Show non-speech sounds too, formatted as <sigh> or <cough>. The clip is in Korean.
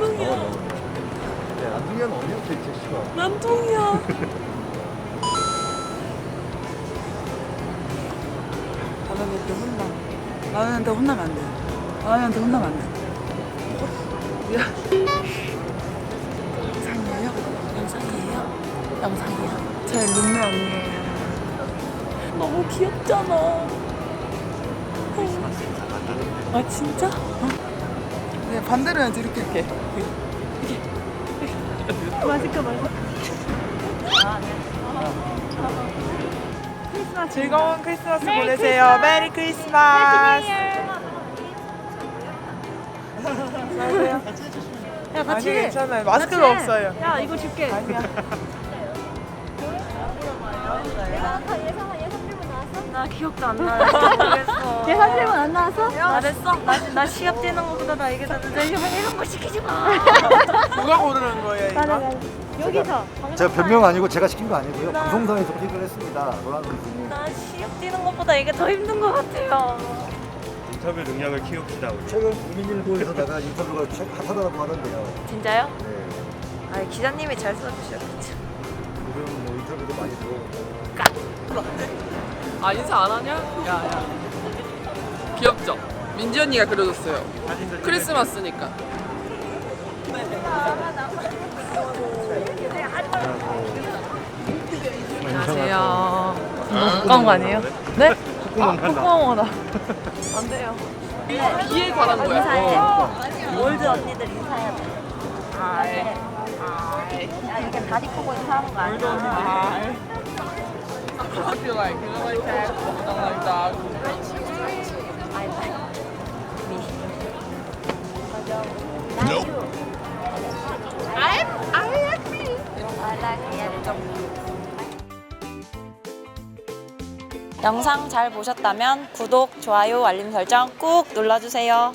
남동이야. 네, 안중현 언니한테 제시가 남동이야. 나는한테 혼나. 나는한테 혼나면 안 돼. 나는한테 혼나면 안 돼. 야. 영상이에요? 영상이에요? 영상이야. 제 룸메 언니예요. 너무 귀엽잖아. 아 진짜? 네, 반대로 해야지 이렇게 이렇게. 맛있게 맛있게. 즐거운 크리스마스 보내세요. 메리 크리스마스. 안녕하세요. 야 아니 괜찮아요. 마스크가 없어요. 야 이거 줄게. 아니야. <laughs> 나 기억도 안 나. 모르겠어. 예산 질문 안 나왔어? 잘했어? 나, 나 시합 뛰는 것보다 나 이게 더 늦어. 이런 거 시키지 마. 누가 고르는 거예요 이거? 여기서 제가 변명 아니고 제가 시킨 거 아니고요. 방송사에서 픽을 했습니다. 노란 선수님. 나 시합 뛰는 것보다 이게 더 힘든 것 같아요. 인터뷰 능력을 키웁시다 우리. 최근 국민일보에서다가 인터뷰가 최- 핫하다고 하던데요. 진짜요? 네. 아 기자님이 잘 써주셔야겠죠. 요즘 뭐 인터뷰도 많이 들어오고. 아 인사 안 하냐? 야 야 귀엽죠? 민지 언니가 그려줬어요 크리스마스니까 안녕하세요 가까운 거 아니에요? 네? 아, 콧구멍하다. 안 돼요. 비에 관한 거야 인사해. 올드 언니들 인사해야 돼. 아, 네. 아, 야, 이렇게 다리 끄고 인사하는 거 아니야? I feel like, you know, like that, something like that. 영상 잘 보셨다면 구독, 좋아요, 알림 설정 꾹 눌러주세요.